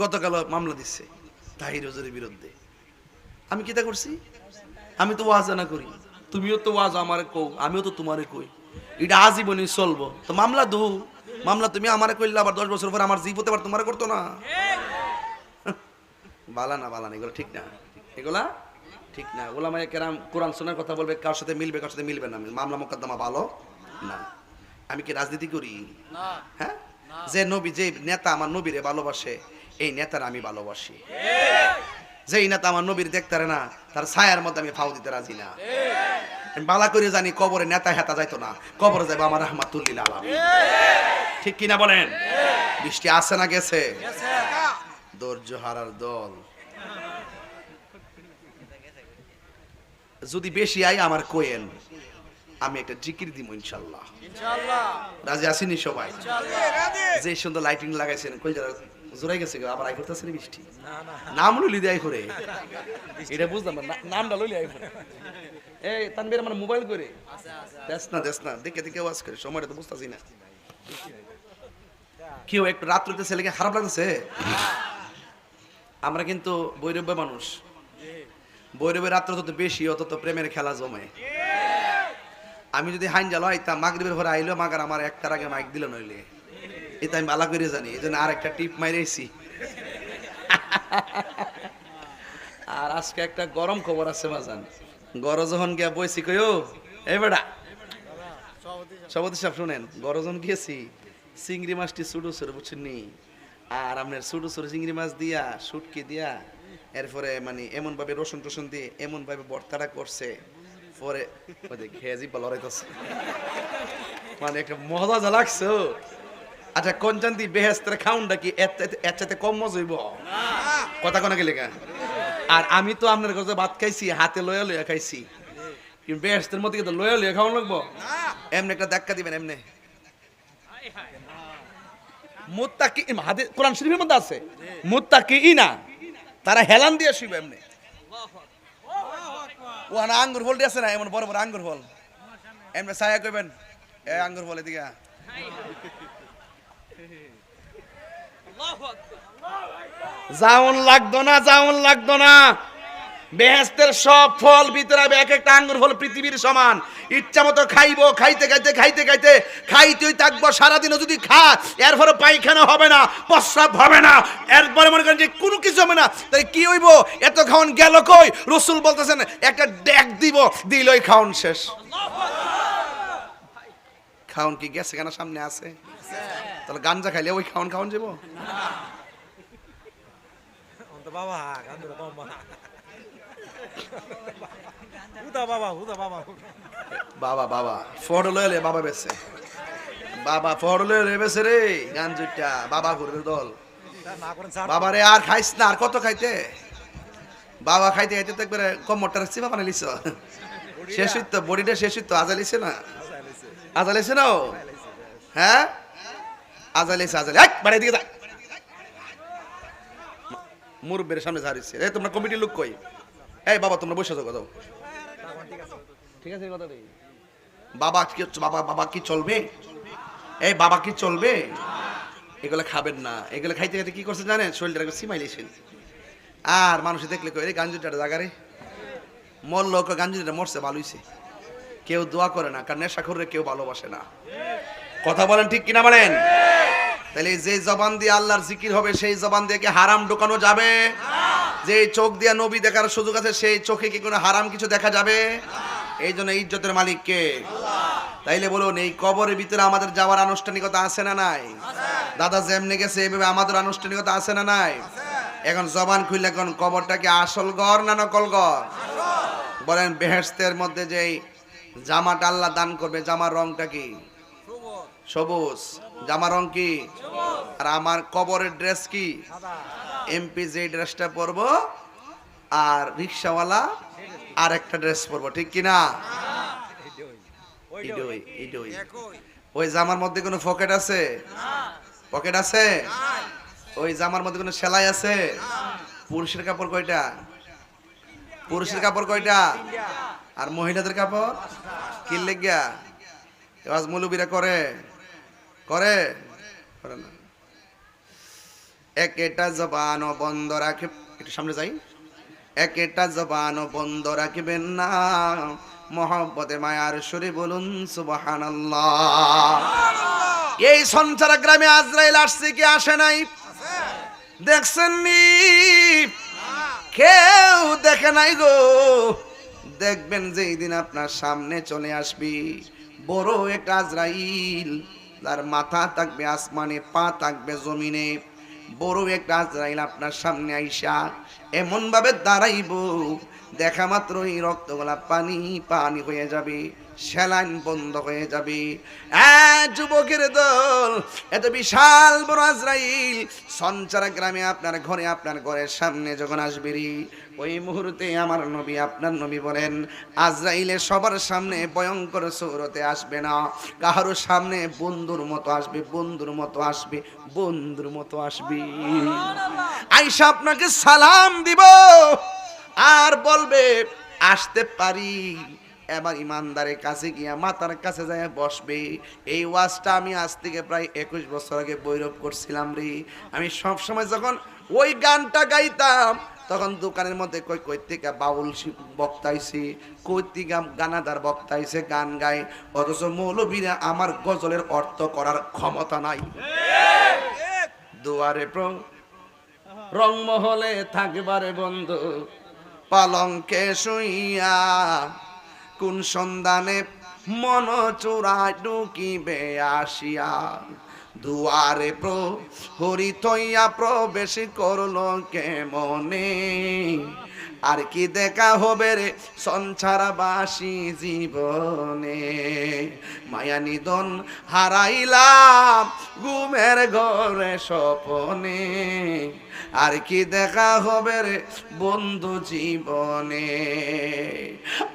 গতকাল মামলা দিচ্ছে তাহির হজুরের বিরুদ্ধে। আমি কিতা করছি? আমি তো ওয়াজ না করি। তুমিও তো ওয়াজ আমারে কও আমিও তো তোমারে কই। এটা আজীবনই চলবো। তো মামলা দু। মামলা তুমি আমারে কইলে আবার দশ বছর পর আমার জীব হতে পারে তোমারে করতো না। বালা না বালা না এগুলো ঠিক না। এগুলা ঠিক না। ওলামায় কেরাম কোরআন শোনার কথা বলবে কার সাথে মিলবে কার সাথে মিলবে না। মামলা মোকদ্দমা ভালো না। আমি কি রাজনীতি করি? হ্যাঁ? যে নবী যে নেতা আমার নবীরে ভালোবাসে এই নেতার আমি ভালোবাসি। যেই নেতা আমার নবীর দেখতারে না তার ছায়ার মধ্যে আমি ফাউ দিতে রাজি না। বালা করে জানি কবরে নেতা হেতা যাইতো না কবরে যাব আমার রহমাতুল্লিল আলম ঠিক কিনা বলেন? বৃষ্টি আসে না গেছে? ধৈর্য হারার দল। যদি বেশি আই আমার কোয়েন আমি একটা জিকির দিব ইনশাল্লাহ। রাজি আসেনি সবাই? যে সুন্দর লাইটিং লাগাইছেন কই যারা জোরাই গেছে আবার আই করতেছে রে বৃষ্টি নাম লইলি দেয় করে। এটা বুঝলাম না না- নামটা লইলি আই করে। এই তানবীর আমার মোবাইল করে। দেখ না দেখ না দেখে দেখে ওয়াজ করে সময়টা তো বুঝতাছি না। কেউ একটু রাত্রিতে ছেলেকে খারাপ লাগতেছে? আমরা কিন্তু বৈরব্য মানুষ। বৈরবের রাত্র তত বেশি অত তো প্রেমের খেলা জমে। আমি যদি হাইন জালো আইতাম মাগরিবের ঘরে আইলো মাগার আমার একটার আগে মাইক দিল নইলে। এটা আমি বালা করে জানি, এই জন্য আর একটা টিপ মাইরেছি আর আজকে একটা গরম খবর আছে বাজান। গরম যখন গিয়া বইছি, কইও, এই বেটা, সভাপতি সাহেব শুনেন গরজন গিয়েছি, চিংড়ি মাছটি ছোটো ছোটো, বুঝছেন নি? আর আপনার ছোটো ছোটো চিংড়ি মাছ দিয়া, শুটকি দিয়া, এরপরে মানে এমন ভাবে রসুন টসুন দিয়ে এমন ভাবে ভর্তাটা করছে, পরে ওই যে ঘেজি লড়াইতেছে মানে একটা মজা লাগছে আচ্ছা কঞ্চান্তি বেহেস্তের খাউনটা কি এর চাইতে- কম মজা হইব? কথা কোনা গেলে আর আমি তো আপনার কাছে ভাত খাইছি, হাতে লয়া লয়া খাইছি। বেহেস্তের মধ্যে কিন্তু লয়া লয়া খাওয়ান লাগবো? এমনি একটা ধাক্কা দিবেন, এমনি। মুত্তাকি হাদিস, কোরআন শরীফের মধ্যে আছে। মুত্তাকি ইনা তারা হেলান দিয়ে শুইবে এমনি। ও আঙ্গুর দিয়ে আছে না, এমন বড় বড় আঙ্গুর ফল এমনি ছায়া কইবেন, এ আঙ্গুর ফল এদিকে। জাউন লাগতো না জাউন লাগতো না। বেহেস্তের সব ফল ভিতরে এক একটা আঙ্গুর ফল পৃথিবীর সমান। ইচ্ছা মতো খাইবো খাইতে খাইতে খাইতে খাইতে খাইতেই থাকব সারাদিনও যদি খা এরপরে পায়খানা হবে না প্রস্রাব হবে না। এরপরে মনে করেন যে কোনো কিছু হবে না। তাই কি হইব? এত খাওয়ান গেল কই? রসুল বলতেছেন একটা ডেক দিব দিলই খাওন শেষ। খাওন কি গেছে কেন? সামনে আছে। তাহলে গাঞ্জা খাইলে ওই খাওন খাওন যাব. বাবা বাবা। ফটো লয়ে বাবা বেছে। বাবা ফটো লয়ে বেছে রে গান জুইটা বাবা ঘুরবে দল. বাবা রে আর খাইস না আর কত খাইতে? বাবা খাইতে খাইতে তো একবারে কমরটা রাখছি বাবা নিলিস শেষ হইতো বডিটা শেষ হইতো আজালিছে না? আজালিছে না ও? আজালিছে আজালি। এক বাড়ি দিকে যা। মুরব্বের সামনে ঝাড়িছে এই তোমরা কমিটির লোক কই? এই বাবা তোমরা বসে থাকো দাও ঠিক আছে কথা বাবা কি বাবা বাবা কি চলবে? এই বাবা কি চলবে? এগুলো খাবেন না। এগুলো খাইতে খাইতে কি করছে জানেন? সিমাইলেছেন আর মানুষ দেখলে কই রে গাঞ্জুটার জায়গারে মরল গাঞ্জুটা মরছে ভালো হইছে। কেউ দোয়া করে না কারণ নেশা করে কেউ ভালোবাসে না। কথা বলেন ঠিক কিনা বলেন? তাহলে যে জবান দিয়ে আল্লাহর জিকির হবে, সেই জবান দিয়ে কি হারাম ঢোকানো যাবে? যে চোখ দিয়ে নবী দেখার সুযোগ আছে, সেই চোখে কি কোনো হারাম কিছু দেখা যাবে? এই জন্য ইজ্জতের মালিক কে? তাইলে বলুন, এই কবরের ভিতরে আমাদের যাওয়ার আনুষ্ঠানিকতা আছে না নাই? দাদা যেমনি গেছে এইভাবে আমাদের আনুষ্ঠানিকতা আছে না নাই? এখন জবান খুললে এখন কবরটা কি আসল ঘর না নকল ঘর? বলেন বেহেস্তের মধ্যে যেই জামাটা আল্লাহ দান করবে, জামার রংটা কি? সবুজ, জামা রং কি? আর আমার কবরের ড্রেস কি? এমপি যে ড্রেসটা পরবো, আর রিক্সাওয়ালা আর একটা ড্রেস পরবো, ঠিক কি না? ইডোই ইডোই। ওই জামার মধ্যে কোনো পকেট আছে? পকেট আছে? ওই জামার মধ্যে কোনো সেলাই আছে? পুরুষের কাপড় কয়টা? পুরুষের কাপড় কয়টা? আর মহিলাদের কাপড়? কি লেগিয়া এবার মৌলবীরা করে। করে? একেটা জবানও বন্ধ রাখে একটু সামনে যাই। একেটা জবানও বন্ধ রাখবেন না। মহব্বতে, মায়ার সুরে বলুন, সুবহানাল্লাহ। এই সঞ্চারা গ্রামে আজরাইল আসছে কি আসে নাই? দেখছেন নি কেউ দেখে নাই গো। দেখবেন যে দিন আপনার সামনে চলে আসবি। বড় একটা আজরাইল। তার মাথা থাকবে, আসমানে পা থাকবে, জমিনে। বড় একটা আজরাইল আপনার সামনে আইসা এমনভাবে দাঁড়াইব, দেখা মাত্র এই রক্তগোলা পানি পানি হয়ে যাবে। স্যালাইন বন্ধ হয়ে যাবে। হ্যাঁ যুবকের দল, এত বিশাল বড় আজরাইল, সঞ্চারা গ্রামে আপনার ঘরে, আপনার ঘরের সামনে যখন আসবে ওই মুহূর্তে আমার নবী, আপনার নবী বলেন, আজরাইলে সবার সামনে ভয়ঙ্কর সৌরতে আসবে না। কাহারও সামনে বন্ধুর মতো আসবে, বন্ধুর মতো আসবে, বন্ধুর মতো আসবে। আইসা আপনাকে সালাম দিব। আর বলবে, আসতে পারি। এবার ইমানদারের কাছে গিয়া মাতার কাছে যায় বসবে। এই ওয়াজটা আমি আজ থেকে প্রায় একুশ বছর আগে বৈরব করছিলাম রে। আমি সব সময় যখন ওই গানটা গাইতাম, তখন দোকানের মধ্যে কই থেকে বাউল বক্তাইছে কই থেকে গানাদার বক্তাইছে গান গায়। অথচ মৌলবীরা আমার গজলের অর্থ করার ক্ষমতা নাই। দুয়ারে প্র রংমহলে থাকবারে বন্ধু, পালঙ্কে শুইয়া কোন সন্ধানে মন চোরায় ঢুকিবে আসিয়া। দুয়ারে প্র, হরি থইয়া প্রবেশ করল কে মনে আর কি দেখা হবে রে সংসারবাসী জীবনে? মায়া নিদন হারাইলাম ঘুমের ঘরে স্বপনে। আর কি দেখা হবে রে বন্ধু জীবনে?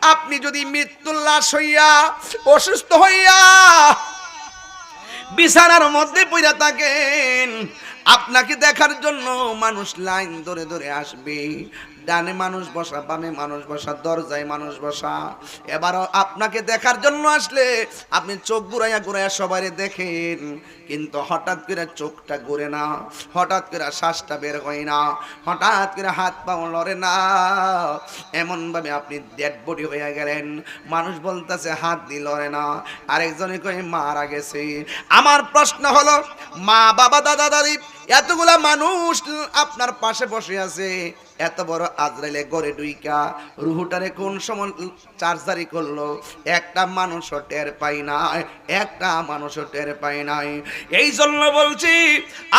আপনি যদি মৃত্যুর লাশ হইয়া অসুস্থ হইয়া বিছানার মধ্যে পইরা থাকেন। আপনাকে দেখার জন্য মানুষ লাইন ধরে ধরে আসবে। ডানে মানুষ বসা, বামে মানুষ বসা, দরজায় মানুষ বসা। এবারও আপনাকে দেখার জন্য আসলে আপনি চোখ ঘুরাইয়া ঘুরাইয়া সবাই দেখেন, কিন্তু হঠাৎ করে চোখটা ঘুরে না, হঠাৎ করে শ্বাসটা বের হয় না, হঠাৎ করে হাত পাও লড়ে না। এমনভাবে আপনি ডেড বডি হয়ে গেলেন, মানুষ বলতেছে হাত দিয়ে লড়ে না। আরেকজনে কয়ে, মারা গেছে। আমার প্রশ্ন হলো, মা, বাবা, দাদা, দাদি, এতগুলা মানুষ আপনার পাশে বসে আছে এত বড় আজরাইলে গড়ে ডুইকা রুহুটারে কোন সময় চার্জারি করল? একটা মানুষও টের পাই নাই, একটা মানুষও টের পাই নাই। এই জন্য বলছি,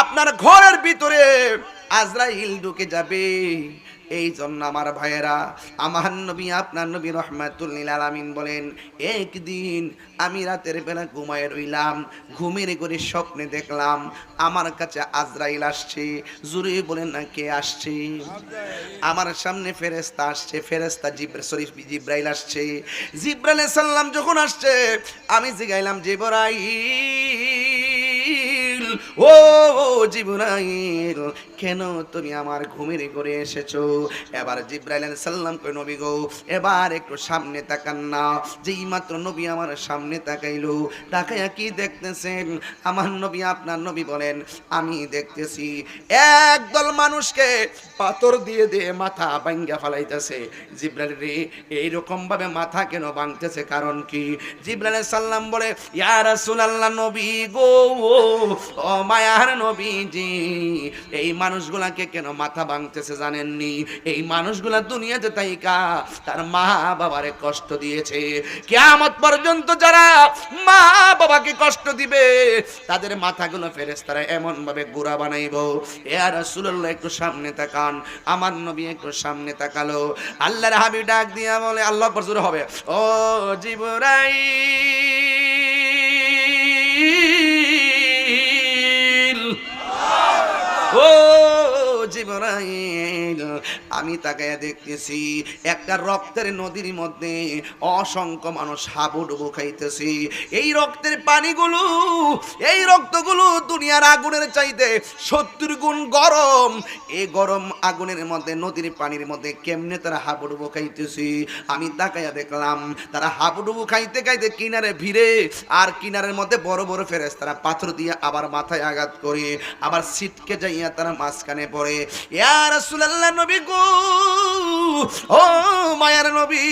আপনার ঘরের ভিতরে আজরাইল ঢুকে যাবে। এই জন্য আমার ভাইয়েরা, আমার নবী, আপনার নবী রহমাতুল্লিল আলামিন বলেন, একদিন আমি রাতের বেলা ঘুমায় রইলাম, ঘুমের করে স্বপ্নে দেখলাম, আমার কাছে আজরাইল আসছে জুড়ে বলেন না কে আসছে? আমার সামনে ফেরেস্তা আসছে ফেরেস্তা জিব্র শরীফ জিব্রাইল আসছে। জিব্রাইল সাল্লাম যখন আসছে, আমি জিগাইলাম, জিবরাইল ও জিবরাইল, কেন তুমি আমার ঘুমের করে এসেছ? এবার জিব্রাইল সাল্লাম কই নবী গো, এবার একটু সামনে তাকান না। যেই মাত্র নবী আমার সামনে তাকাইলো তাকাইয়া কি দেখতেছেন? আমার নবী, আপনার নবী বলেন, আমি দেখতেছি একদল মানুষকে পাথর দিয়ে দিয়ে মাথা ভাঙ্গা ফালাইতেছে। জিব্রাইল, রে এইরকম ভাবে মাথা কেন ভাঙতেছে? কারণ কি? জিব্রাইল সাল্লাম বলে, ইয়া রাসূলুল্লাহ, নবী গো মায়ার নবীজি, এই মানুষগুলাকে কেন মাথা ভাঙতেছে জানেননি? এই মানুষগুলা দুনিয়াতে তাইকা, তার মা বাবারে কষ্ট দিয়েছে। কিয়ামত পর্যন্ত যারা মা বাবাকে কষ্ট দিবে, তাদের মাথাগুলো ফেরেশতারা এমন ভাবে গুড়া বানাইব। এ আর রাসূলুল্লাহ একটু সামনে তাকান, আমার নবী একটু সামনে তাকালো। আল্লাহর হাবিব ডাক দিয়া বলে, আল্লাহ প্রচুর হবে। ও জিবরাইল আমি তাকায় দেখতেছি, একটা রক্তের নদীর মধ্যে অসংখ্য মানুষ হাবুডুবু খাইতেছি। এই রক্তের পানিগুলো, এই রক্তগুলো দুনিয়ার আগুনের চাইতে সত্তর গুণ গরম। এই গরম আগুনের মধ্যে, নদীর পানির মধ্যে কেমনে তারা হাবুডুবু খাইতেছি? আমি তাকাইয়া দেখলাম, তারা হাবুডুবু খাইতে খাইতে কিনারে ভিড়ে, আর কিনারের মধ্যে বড় বড় ফেরেস তারা পাথর দিয়ে আবার মাথায় আঘাত করে, আবার সিটকে যাইয়া তারা মাঝখানে পড়ে। ইয়া রাসূলুল্লাহ, নবী গো! ও মায়ার নবী,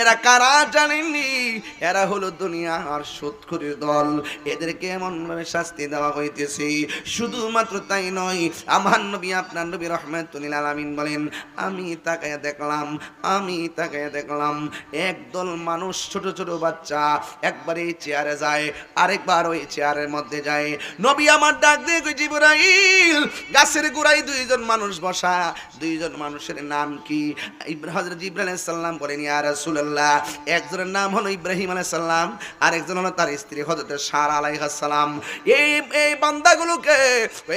এরা কারা জানেননি? এরা হলো দুনিয়ার সুৎখুরির দল। এদেরকে এমন ভাবে শাস্তি দেওয়া হইতেছে। শুধুমাত্র তাই নয়, আমার নবী, আপনার নবী রহমাতুল্লিল আলামিন বলেন, আমি তাকায় দেখলাম, আমি তাকায় দেখলাম, একদল মানুষ, ছোট ছোট বাচ্চা একবার এই চেয়ারে যায়, আরেকবার ওই চেয়ারের মধ্যে যায়। নবী আমার ডাক কই জিবরাইল, গাছের গোড়ায় দুইজন মানুষ বসা দুইজন মানুষের নাম কি? ইব্রাহিম হযরত জিবরাইল বলেন, ইয়া রাসূলুল্লাহ। একজনের নাম হলো ইব্রাহিম আলাইহিস সালাম আর একজন হলো তার স্ত্রী হযরত সারা আলাইহিস সালাম। এই এই বান্দাগুলোকে,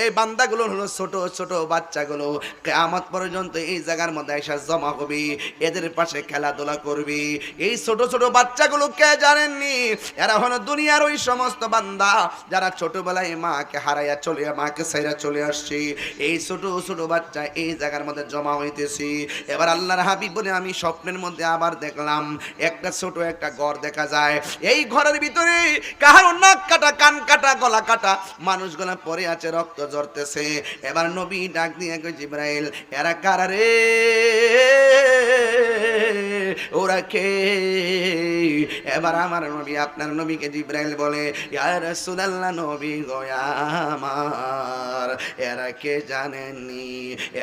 এই বান্দাগুলো হলো ছোট ছোট বাচ্চাগুলো। কিয়ামত পর্যন্ত এই জায়গার মধ্যে এসে জমা হবে, এদের পাশে খেলাধুলা করবে। এই ছোট ছোট বাচ্চাগুলো কে জানেননি? এরা হলো দুনিয়ার ওই সমস্ত বান্দা যারা ছোটবেলায় মাকে হারাইয়া চলে মাকে সাইরা চলে আসছে। এই ছোট ছোট বাচ্চা এই জায়গার মধ্যে জমা হইতেছি। এবার আল্লাহর হাবিব বলে, আমি স্বপ্নের মধ্যে আবার দেখলাম, একটা ছোট একটা ঘর দেখা যায়। এই ঘরের ভিতরে কাহার নাক কাটা, কান কাটা, গলা কাটা, মানুষগুলা পরে আছে, রক্ত ঝরতেছে। এবার নবী ডাক দিয়ে জিব্রাইল, এরা কারা রে? ওরা কে? এবার আমার নবী, আপনার নবীকে জিব্রাইল বলে, ইয়া রাসূলুল্লাহ নবী গো আমার, এরা কে জানেননি?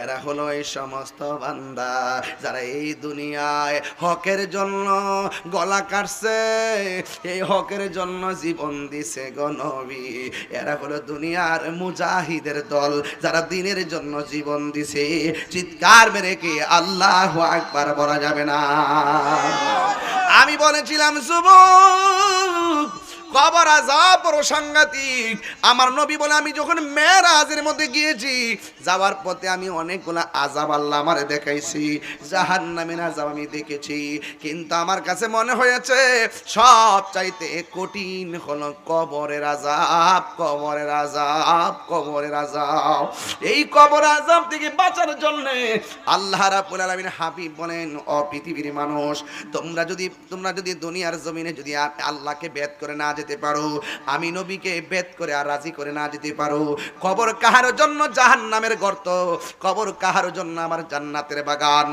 এরা হলো এই সমস্ত বান্দা যারা এই দুনিয়ায় হকের জন্য গলা কাটছে, এই হকের জন্য জীবন দিছে গো নবী। এরা হলো দুনিয়ার মুজাহিদের দল যারা দিনের জন্য জীবন দিছে। চিৎকার মেরে কি আল্লাহ আকবার বলা যাবে না? আমি বলেছিলাম যুবক কবর আজাব বড় সাংঘাতিক। আমার নবী বলে, আমি যখন মেরাজের মধ্যে গিয়েছি, যাওয়ার পথে আমি অনেকগুলো আজাব আল্লাহ আমার দেখাইছি। জাহান নামের আজাব আমি দেখেছি। কিন্তু আমার কাছে মনে হয়েছে সব চাইতে কঠিন হলো কবরের আজাব কবরের আজাব কবরের আজাব এই কবর আজাব থেকে বাঁচার জন্য আল্লাহ রাব্বুল আলামিন হাবিব বলেন, অ পৃথিবীর মানুষ, তোমরা যদি তোমরা যদি দুনিয়ার জমিনে যদি আল্লাহকে বেদ করে না যেতে পারো। আমি নবীকে বেদ করে আর রাজি করে না যেতে পারো। কবর কাহার জন্য জাহান নামের গর্ত? কবর কাহার জন্য আমার জান্নাতের বাগান?